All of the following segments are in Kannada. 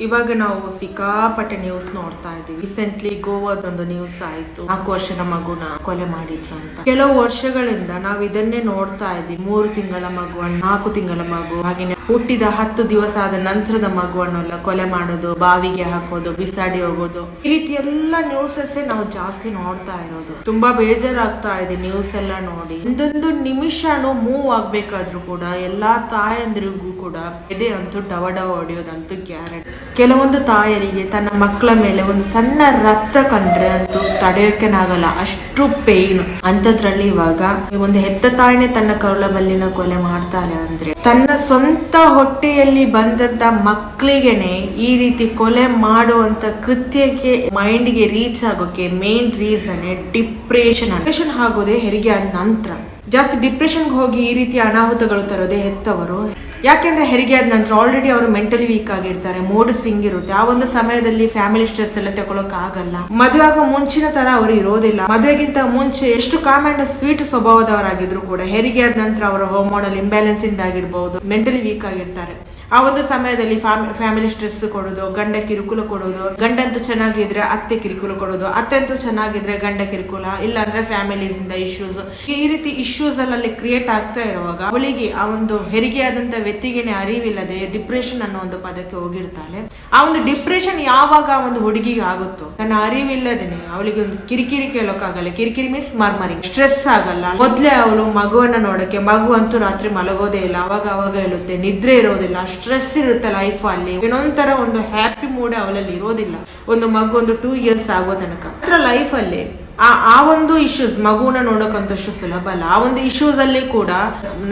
ಇವಾಗ ನಾವು ಸಿಕ್ಕಾಪಟ್ಟೆ ನ್ಯೂಸ್ ನೋಡ್ತಾ ಇದೀವಿ ರೀಸೆಂಟ್ಲಿ ಗೋವಾದೊಂದು ನ್ಯೂಸ್ ಆಯ್ತು. ನಾಲ್ಕು ವರ್ಷದ ಮಗುನ ಕೊಲೆ ಮಾಡಿದ್ರು ಅಂತ. ಕೆಲವು ವರ್ಷಗಳಿಂದ ನಾವು ಇದನ್ನೇ ನೋಡ್ತಾ ಇದ್ದೀವಿ. ಮೂರು ತಿಂಗಳ ಮಗುವನ್ನ ನಾಲ್ಕು ತಿಂಗಳ ಮಗು ಹಾಗೆ ಹುಟ್ಟಿದ ಹತ್ತು ದಿವಸ ಆದ ನಂತರದ ಮಗುವನ್ನೆಲ್ಲ ಕೊಲೆ ಮಾಡೋದು, ಬಾವಿಗೆ ಹಾಕೋದು, ಬಿಸಾಡಿ ಹೋಗೋದು. ಈ ರೀತಿ ಎಲ್ಲ ನ್ಯೂಸಸ್ ನಾವು ಜಾಸ್ತಿ ನೋಡ್ತಾ ಇರೋದು. ತುಂಬಾ ಬೇಜಾರಾಗ್ತಾ ಇದೆ ನ್ಯೂಸ್ ಎಲ್ಲ ನೋಡಿ. ಒಂದೊಂದು ನಿಮಿಷನೂ ಮೂವ್ ಆಗ್ಬೇಕಾದ್ರೂ ಕೂಡ ಎಲ್ಲಾ ತಾಯಂದ್ರಿಗೂ ಕೂಡ ಎದೆ ಅಂತೂ ಡವ ಡವ ಹೊಡೆಯೋದಂತೂ ಗ್ಯಾರಂಟಿ. ಕೆಲವೊಂದು ತಾಯರಿಗೆ ತನ್ನ ಮಕ್ಕಳ ಮೇಲೆ ಒಂದು ಸಣ್ಣ ರಕ್ತ ಕಂಡ್ರೆ ಅಂತೂ ತಡೆಯೋಕೆನಾಗಲ್ಲ, ಅಷ್ಟು ಪೇಯ್ನ್ ಅಂತದ್ರಲ್ಲಿ ಇವಾಗ ಒಂದು ಹೆತ್ತ ತಾಯಿನೇ ತನ್ನ ಕರುಳ ಬಲ್ಲಿನ ಕೊಲೆ ಮಾಡ್ತಾರೆ ಅಂದ್ರೆ ತನ್ನ ಸ್ವಂತ ಹೊಟ್ಟೆಯಲ್ಲಿ ಬಂದಂತ ಮಕ್ಕಳಿಗೆನೆ ಈ ರೀತಿ ಕೊಲೆ ಮಾಡುವಂತ ಕೃತ್ಯಕ್ಕೆ ಮೈಂಡ್ಗೆ ರೀಚ್ ಆಗೋಕೆ ಮೇನ್ ರೀಸನ್ ಡಿಪ್ರೆಷನ್ ಡಿಪ್ರೆಷನ್ ಆಗೋದೇ ಹೆರಿಗೆ ಆದ ನಂತರ. ಜಾಸ್ತಿ ಡಿಪ್ರೆಷನ್ಗೆ ಹೋಗಿ ಈ ರೀತಿ ಅನಾಹುತಗಳು ತರೋದೇ ಹೆತ್ತವರು. ಯಾಕೆಂದ್ರೆ ಹೆರಿಗೆ ಆದ ನಂತರ ಆಲ್ರೆಡಿ ಅವರು ಮೆಂಟಲಿ ವೀಕ್ ಆಗಿರ್ತಾರೆ ಮೋಡ್ ಸ್ವಿಂಗ್ ಇರುತ್ತೆ. ಆ ಒಂದು ಸಮಯದಲ್ಲಿ ಫ್ಯಾಮಿಲಿ ಸ್ಟ್ರೆಸ್ ಎಲ್ಲ ತಗೊಳಕ್ ಆಗಲ್ಲ. ಮದುವೆ ಆಗೋ ಮುಂಚಿನ ತರ ಅವರು ಇರೋದಿಲ್ಲ. ಮದುವೆಗಿಂತ ಮುಂಚೆ ಎಷ್ಟು ಕಾಮ್ ಅಂಡ್ ಸ್ವೀಟ್ ಸ್ವಭಾವದವರಾಗಿದ್ರು ಕೂಡ ಹೆರಿಗೆ ಆದ ನಂತರ ಅವರ ಹೋಮೋನಲ್ ಇಂಬ್ಯಾಲೆನ್ಸ್ ಇಂದ ಆಗಿರ್ಬಹುದು ಮೆಂಟಲಿ ವೀಕ್ ಆಗಿರ್ತಾರೆ. ಆ ಒಂದು ಸಮಯದಲ್ಲಿ ಫ್ಯಾಮಿಲಿ ಸ್ಟ್ರೆಸ್ ಕೊಡೋದು, ಗಂಡ ಕಿರುಕುಲ ಕೊಡೋದು, ಗಂಡಂತೂ ಚೆನ್ನಾಗಿದ್ರೆ ಅತ್ತೆ ಕಿರುಕುಲ ಕೊಡೋದು ಅತ್ತೆ ಅಂತೂ ಚೆನ್ನಾಗಿದ್ರೆ ಗಂಡ ಕಿರುಕುಲ ಇಲ್ಲ ಅಂದ್ರೆ ಫ್ಯಾಮಿಲೀಸ್ ಇಂದ ಇಶ್ಯೂಸ್ ಈ ರೀತಿ ಇಶ್ಯೂಸ್ ಅಲ್ಲಿ ಕ್ರಿಯೇಟ್ ಆಗ್ತಾ ಇರುವಾಗ, ಅವಳಿಗೆ ಆ ಒಂದು ಹೆರಿಗೆ ಆದಂತ ವ್ಯಕ್ತಿಗೆನೆ ಅರಿವಿಲ್ಲದೆ ಡಿಪ್ರೆಷನ್ ಅನ್ನೋ ಒಂದು ಪದಕ್ಕೆ ಹೋಗಿರ್ತಾಳೆ. ಆ ಒಂದು ಡಿಪ್ರೆಷನ್ ಯಾವಾಗ ಒಂದು ಹುಡುಗಿಗೆ ಆಗುತ್ತೋ, ತನ್ನ ಅರಿವಿಲ್ಲದೇನೆ ಅವಳಿಗೆ ಒಂದು ಕಿರಿಕಿರಿ ಕೇಳೋಕ್ಕಾಗಲ್ಲ ಕಿರಿಕಿರಿ ಮೀನ್ಸ್ ಮರ್ಮರಿ ಸ್ಟ್ರೆಸ್ ಆಗಲ್ಲ. ಮೊದ್ಲೇ ಅವಳು ಮಗುವನ್ನ ನೋಡಕ್ಕೆ ಮಗು ಅಂತೂ ರಾತ್ರಿ ಮಲಗೋದೇ ಇಲ್ಲ, ಅವಾಗ ಅವಾಗ ಹೇಳುತ್ತೆ, ನಿದ್ರೆ ಇರೋದಿಲ್ಲ ಸ್ಟ್ರೆಸ್ ಇರುತ್ತೆ ಲೈಫ್ ಅಲ್ಲಿ. ಇನ್ನೊಂಥರ ಒಂದು ಹ್ಯಾಪಿ ಮೂಡ್ ಅವಳಲ್ಲಿ ಇರೋದಿಲ್ಲ. ಒಂದು ಮಗು ಒಂದು ಟೂ ಇಯರ್ಸ್ ಆಗೋ ತನಕ. ಲೈಫ್ ಅಲ್ಲಿ ಆ ಆ ಒಂದು ಇಶ್ಯೂಸ್ ಮಗುನ ನೋಡೋಕಂತಷ್ಟು ಸುಲಭ ಅಲ್ಲ. ಆ ಒಂದು ಇಶ್ಯೂಸ್ ಅಲ್ಲಿ ಕೂಡ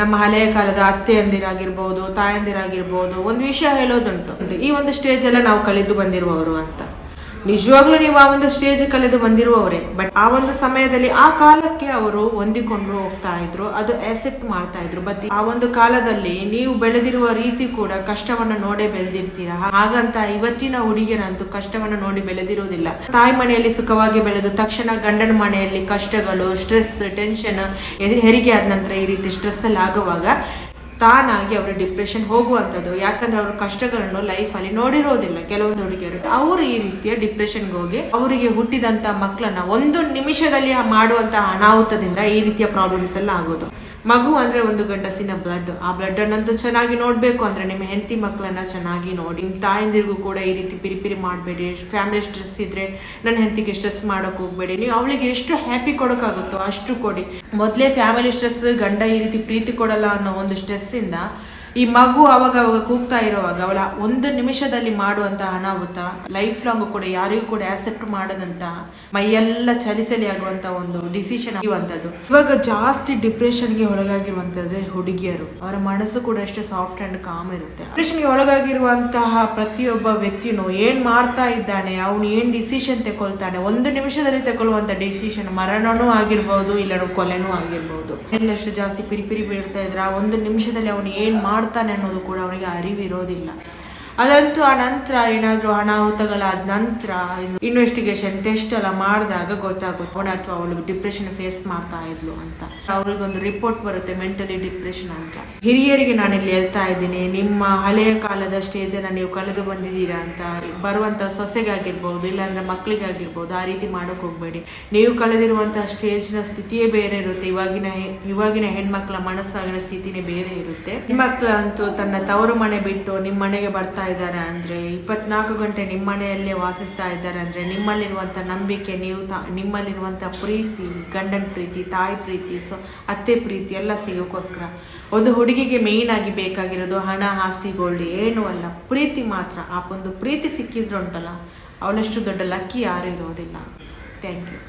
ನಮ್ಮ ಹಳೆಯ ಕಾಲದ ಅತ್ತೆಯಂದಿರಾಗಿರ್ಬೋದು, ತಾಯಂದಿರಾಗಿರ್ಬೋದು, ಒಂದು ವಿಷಯ ಹೇಳೋದುಂಟು. ಈ ಒಂದು ಸ್ಟೇಜ್ ಎಲ್ಲ ನಾವು ಕಳೆದು ಬಂದಿರುವವರು ಅಂತ. ನಿಜವಾಗ್ಲೂ ನೀವು ಆ ಒಂದು ಸ್ಟೇಜ್ ಕಳೆದು ಬಂದಿರುವವರೇ. ಬಟ್ ಆ ಒಂದು ಸಮಯದಲ್ಲಿ ಆ ಕಾಲಕ್ಕೆ ಅವರು ಹೊಂದಿಕೊಂಡು ಹೋಗ್ತಾ ಇದ್ರು. ಅದು ಆಕ್ಸೆಪ್ಟ್ ಮಾಡ್ತಾ ಇದ್ರು. ಬಟ್ ಆ ಒಂದು ಕಾಲದಲ್ಲಿ ನೀವು ಬೆಳೆದಿರುವ ರೀತಿ ಕೂಡ ಕಷ್ಟವನ್ನ ನೋಡೇ ಬೆಳೆದಿರ್ತೀರಾ? ಹಾಗಂತ ಇವತ್ತಿನ ಹುಡುಗಿಯರಂತೂ ಕಷ್ಟವನ್ನ ನೋಡಿ ಬೆಳೆದಿರುವುದಿಲ್ಲ. ತಾಯಿ ಮನೆಯಲ್ಲಿ ಸುಖವಾಗಿ ಬೆಳೆದು, ತಕ್ಷಣ ಗಂಡನ ಮನೆಯಲ್ಲಿ ಕಷ್ಟಗಳು ಸ್ಟ್ರೆಸ್ ಟೆನ್ಷನ್ ಹೆರಿಗೆ ಆದ ನಂತರ ಈ ರೀತಿ ಸ್ಟ್ರೆಸ್ ಅಲ್ಲಿ ಆಗುವಾಗ ತಾನಾಗಿ ಅವರು ಡಿಪ್ರೆಷನ್ ಹೋಗುವಂಥದ್ದು. ಯಾಕಂದ್ರೆ ಅವ್ರ ಕಷ್ಟಗಳನ್ನು ಲೈಫಲ್ಲಿ ನೋಡಿರೋದಿಲ್ಲ. ಕೆಲವೊಂದು ಹುಡುಗಿಯರು. ಅವರು ಈ ರೀತಿಯ ಡಿಪ್ರೆಷನ್ಗೆ ಹೋಗಿ ಅವರಿಗೆ ಹುಟ್ಟಿದಂತ ಮಕ್ಕಳನ್ನ ಒಂದು ನಿಮಿಷದಲ್ಲಿ ಮಾಡುವಂತಹ ಅನಾಹುತದಿಂದ ಈ ರೀತಿಯ ಪ್ರಾಬ್ಲಮ್ಸ್ ಎಲ್ಲ ಆಗೋದು. ಮಗು ಅಂದ್ರೆ ಒಂದು ಗಂಡಸಿನ ಬ್ಲಡ್ ಆ ಬ್ಲಡ್ ಅನ್ನಂತೂ ಚೆನ್ನಾಗಿ ನೋಡ್ಬೇಕು ಅಂದ್ರೆ ನಿಮ್ಮ ಹೆಂಡತಿ ಮಕ್ಕಳನ್ನ ಚೆನ್ನಾಗಿ ನೋಡಿ. ನಿಮ್ಮ ತಾಯಂದಿರಿಗೂ ಕೂಡ ಈ ರೀತಿ ಪಿರಿಪಿರಿ ಮಾಡಬೇಡಿ. ಫ್ಯಾಮಿಲಿ ಸ್ಟ್ರೆಸ್ ಇದ್ರೆ ನನ್ನ ಹೆಂಡತಿಗೆ ಸ್ಟ್ರೆಸ್ ಮಾಡೋಕೆ ಹೋಗ್ಬೇಡಿ. ನೀವು ಅವಳಿಗೆ ಎಷ್ಟು ಹ್ಯಾಪಿ ಕೊಡೋಕ್ಕಾಗುತ್ತೋ ಅಷ್ಟು ಕೊಡಿ. ಮೊದಲೇ ಫ್ಯಾಮಿಲಿ ಸ್ಟ್ರೆಸ್ ಗಂಡ ಈ ರೀತಿ ಪ್ರೀತಿ ಕೊಡಲ್ಲ ಅನ್ನೋ ಒಂದು ಸ್ಟ್ರೆಸ್ ಇಂದ ಈ ಮಗು ಅವಾಗ ಅವಾಗ ಕೂಗ್ತಾ ಇರುವಾಗ ಅವಳ ಒಂದು ನಿಮಿಷದಲ್ಲಿ ಮಾಡುವಂತ ಅನಾಹುತ ಲೈಫ್ ಲಾಂಗ್ ಕೂಡ ಯಾರಿಗೂ ಕೂಡ ಆಕ್ಸೆಪ್ಟ್ ಮಾಡದಂತ, ಮೈಯೆಲ್ಲ ಚಲಿ ಚಲಿ ಆಗುವಂತ ಒಂದು ಡಿಸಿಷನ್ ಆಗುವಂತದ್ದು ಇವಾಗ ಜಾಸ್ತಿ ಡಿಪ್ರೆಷನ್ಗೆ ಒಳಗಾಗಿರುವಂತಂದ್ರೆ ಹುಡುಗಿಯರು. ಅವರ ಮನಸ್ಸು ಕೂಡ ಅಷ್ಟೇ ಸಾಫ್ಟ್ ಅಂಡ್ ಕಾಮ್ ಇರುತ್ತೆ. ಡಿಪ್ರೆಷನ್ಗೆ ಒಳಗಾಗಿರುವಂತಹ ಪ್ರತಿಯೊಬ್ಬ ವ್ಯಕ್ತಿನೂ ಏನ್ ಮಾಡ್ತಾ ಇದ್ದಾನೆ, ಅವನು ಏನ್ ಡಿಸಿಷನ್ ತಗೊಳ್ತಾನೆ ಒಂದು ನಿಮಿಷದಲ್ಲಿ ತಗೊಳ್ಳುವಂತ ಡಿಸಿಷನ್ ಮರಣನೂ ಆಗಿರ್ಬೋದು ಇಲ್ಲ ಕೊಲೆನೂ ಆಗಿರ್ಬೋದು. ಎಲ್ಲಷ್ಟು ಜಾಸ್ತಿ ಪಿರಿಪಿರಿ ಬೀಳ್ತಾ ಇದ್ರೆ, ಒಂದು ನಿಮಿಷದಲ್ಲಿ ಅವನು ಏನ್ ಮಾಡ್ತಾನೆ ಅನ್ನೋದು ಕೂಡ ಅವರಿಗೆ ಅರಿವಿರೋದಿಲ್ಲ. ಅದಂತೂ ಆ ನಂತರ ಏನಾದ್ರೂ ಅನಾಹುತಗಳಾದ ನಂತರ ಇನ್ವೆಸ್ಟಿಗೇಷನ್ ಟೆಸ್ಟ್ ಎಲ್ಲ ಮಾಡಿದಾಗ ಗೊತ್ತಾಗುತ್ತೆ. ಅವನ ಅಥವಾ ಅವಳು ಡಿಪ್ರೆಷನ್ ಫೇಸ್ ಮಾಡ್ತಾ ಇದ್ಲು ಅಂತ. ಅವ್ರಿಗೊಂದು ರಿಪೋರ್ಟ್ ಬರುತ್ತೆ ಮೆಂಟಲಿ ಡಿಪ್ರೆಷನ್ ಅಂತ. ಹಿರಿಯರಿಗೆ ನಾನು ಇಲ್ಲಿ ಹೇಳ್ತಾ ಇದ್ದೀನಿ, ನಿಮ್ಮ ಹಳೆಯ ಕಾಲದ ಸ್ಟೇಜ್ ಅನ್ನ ನೀವು ಕಳೆದು ಬಂದಿದ್ದೀರಾ ಅಂತ. ಬರುವಂತ ಸೊಸೆಗಾಗಿರ್ಬೋದು, ಇಲ್ಲಾಂದ್ರೆ ಮಕ್ಕಳಿಗಾಗಿರ್ಬೋದು ಆ ರೀತಿ ಮಾಡಕ್ ಹೋಗ್ಬೇಡಿ. ನೀವು ಕಳೆದಿರುವಂತಹ ಸ್ಟೇಜ್ನ ಸ್ಥಿತಿಯೇ ಬೇರೆ ಇರುತ್ತೆ. ಇವಾಗಿನ ಇವಾಗಿನ ಹೆಣ್ಮಕ್ಳ ಮನಸ್ಸಾಗಿನ ಸ್ಥಿತಿನೇ ಬೇರೆ ಇರುತ್ತೆ. ಹೆಣ್ಮಕ್ಳಂತೂ ತನ್ನ ತವರು ಮನೆ ಬಿಟ್ಟು ನಿಮ್ಮ ಮನೆಗೆ ಬರ್ತಾ ಇದ್ದಾರೆ ಅಂದ್ರೆ ಇಪ್ಪತ್ನಾಲ್ಕು ಗಂಟೆ ನಿಮ್ಮ ಮನೆಯಲ್ಲೇ ವಾಸಿಸ್ತಾ ಇದ್ದಾರೆ ಅಂದ್ರೆ ನಿಮ್ಮಲ್ಲಿರುವಂತ ನಂಬಿಕೆ, ನೀವು ತ- ನಿಮ್ಮಲ್ಲಿರುವಂತ ಪ್ರೀತಿ, ಗಂಡನ ಪ್ರೀತಿ, ತಾಯಿ ಪ್ರೀತಿ, ಸೊ, ಅತ್ತೆ ಪ್ರೀತಿ ಎಲ್ಲ ಸಿಗೋಕ್ಕೋಸ್ಕರ ಒಂದು ಹುಡುಗಿಗೆ ಮೇಯ್ನ್ ಆಗಿ ಬೇಕಾಗಿರೋದು ಹಣ, ಆಸ್ತಿ, ಗೋಲ್ಡ್ ಏನು ಅಲ್ಲ. ಪ್ರೀತಿ ಮಾತ್ರ. ಆ ಒಂದು ಪ್ರೀತಿ ಸಿಕ್ಕಿದ್ರು ಉಂಟಲ್ಲ ಅವಳಷ್ಟು ದೊಡ್ಡ ಲಕ್ಕಿ ಯಾರು ಇರೋದಿಲ್ಲ ಥ್ಯಾಂಕ್ ಯು